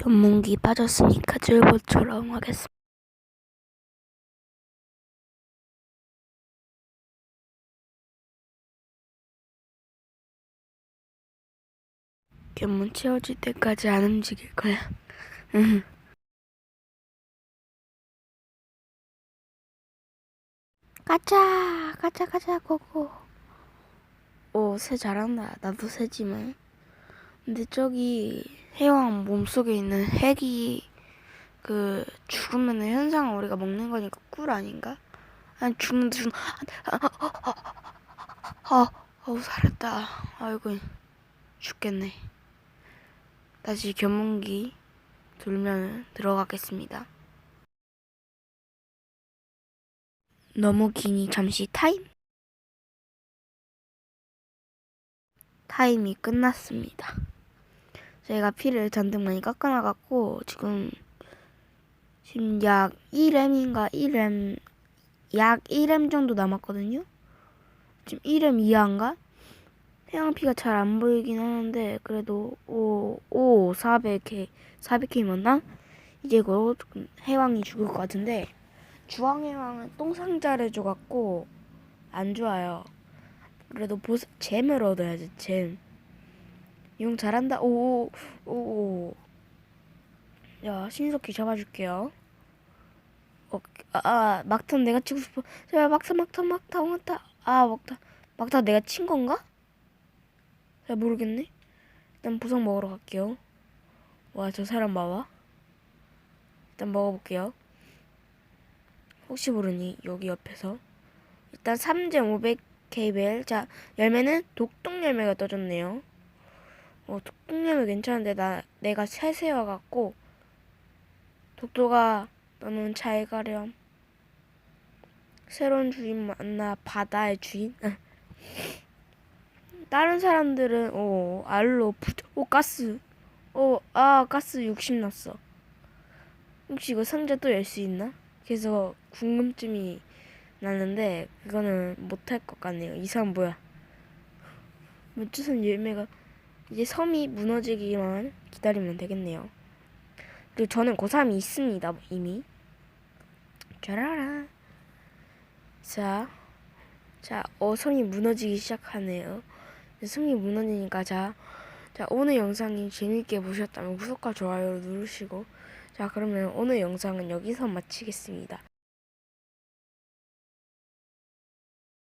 견문기 빠졌으니까 줄보처럼 하겠습니다. 견문 채워질 때까지 안 움직일 거야. 응. 가자, 가자, 가자, 고고. 오, 새 잘한다. 나도 새지만. 근데 저기 해왕 몸속에 있는 핵이 그 죽으면 현상을 우리가 먹는 거니까 꿀 아닌가? 아니 죽는데 죽 아, 어우 살았다. 아이고 죽겠네. 다시 견문기 돌면 들어가겠습니다. 너무 기니 잠시 타임. 타임이 끝났습니다. 저희가 피를 잔뜩 많이 깎아나갔고 지금 지금 약 1M인가 1M 약 1M 정도 남았거든요. 지금 1M 이하인가? 태양피가 잘 안 보이긴 하는데 그래도 오, 오 400K 400K 맞나? 이제 곧 해왕이 죽을 것 같은데 주황해왕은 똥상자를 줘갖고 안 좋아요. 그래도 보스 잼을 얻어야지 잼. 용 잘한다. 오오오. 오. 야 신속히 잡아줄게요. 어, 아, 아 막탄 내가 치고 싶어. 제발 막타 막타 막타 막타. 아 막타 막타 내가 친 건가? 잘 모르겠네. 일단 보석 먹으러 갈게요. 와 저 사람 봐봐. 일단 먹어볼게요. 혹시 모르니 여기 옆에서 일단 3점 500K벨 자 열매는 독동 열매가 떠졌네요. 어, 독동열매 괜찮은데 나 내가 새세와 갖고 독도가 너는 잘 가렴. 새로운 주인 만나 바다의 주인. 다른 사람들은 오 알로 부자 오 가스 오아 가스 60 났어. 혹시 이거 상자 또 열 수 있나? 그래서 궁금증이 나는데 그거는 못할 것 같네요. 이 사람 뭐야? 무주선 열매가 이제 섬이 무너지기만 기다리면 되겠네요. 그리고 저는 고3이 있습니다, 이미. 짜라라. 자, 자, 어, 섬이 무너지기 시작하네요. 섬이 무너지니까, 자, 자, 오늘 영상이 재밌게 보셨다면 구독과 좋아요를 누르시고, 자, 그러면 오늘 영상은 여기서 마치겠습니다.